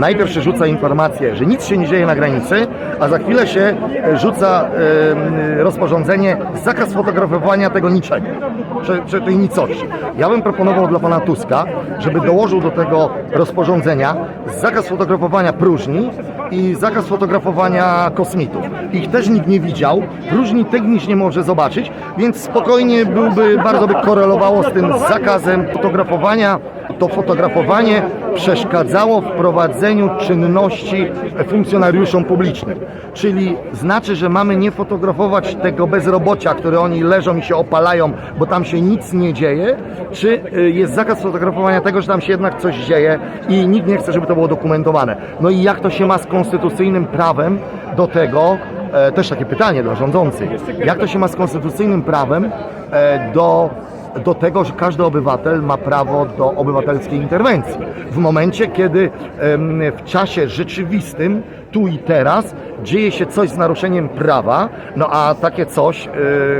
najpierw się rzuca informację, że nic się nie dzieje na granicy, a za chwilę się e, rzuca rozporządzenie zakaz fotografowania tego niczego, prze- prze- tej nicości. Ja bym proponował dla pana Tuska, żeby dołożył do tego rozporządzenia zakaz fotografowania próżni i zakaz fotografowania kosmitów. Ich też nikt nie widział, próżni tych nikt nie może zobaczyć, więc spokojnie byłby, bardzo by korelowało z tym zakazem fotografowania. To fotografowanie przeszkadzało w prowadzeniu czynności funkcjonariuszom publicznym. Czyli znaczy, że mamy nie fotografować tego bezrobocia, które oni leżą i się opalają, bo tam się nic nie dzieje, czy y, jest zakaz fotografowania tego, że tam się jednak coś dzieje i nikt nie chce, żeby to było dokumentowane. No i jak to się ma z konstytucyjnym prawem do tego, e, też takie pytanie dla rządzących, jak to się ma z konstytucyjnym prawem e, do do tego, że każdy obywatel ma prawo do obywatelskiej interwencji. W momencie, kiedy w czasie rzeczywistym, tu i teraz, dzieje się coś z naruszeniem prawa, no a takie coś e,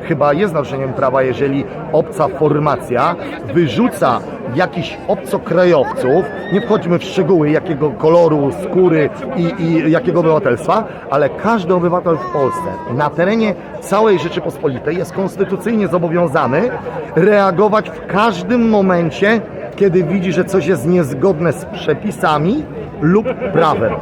chyba jest naruszeniem prawa, jeżeli obca formacja wyrzuca jakichś obcokrajowców, nie wchodźmy w szczegóły jakiego koloru, skóry i, i jakiego obywatelstwa, ale każdy obywatel w Polsce na terenie całej Rzeczypospolitej jest konstytucyjnie zobowiązany reagować w każdym momencie, kiedy widzi, że coś jest niezgodne z przepisami lub prawem.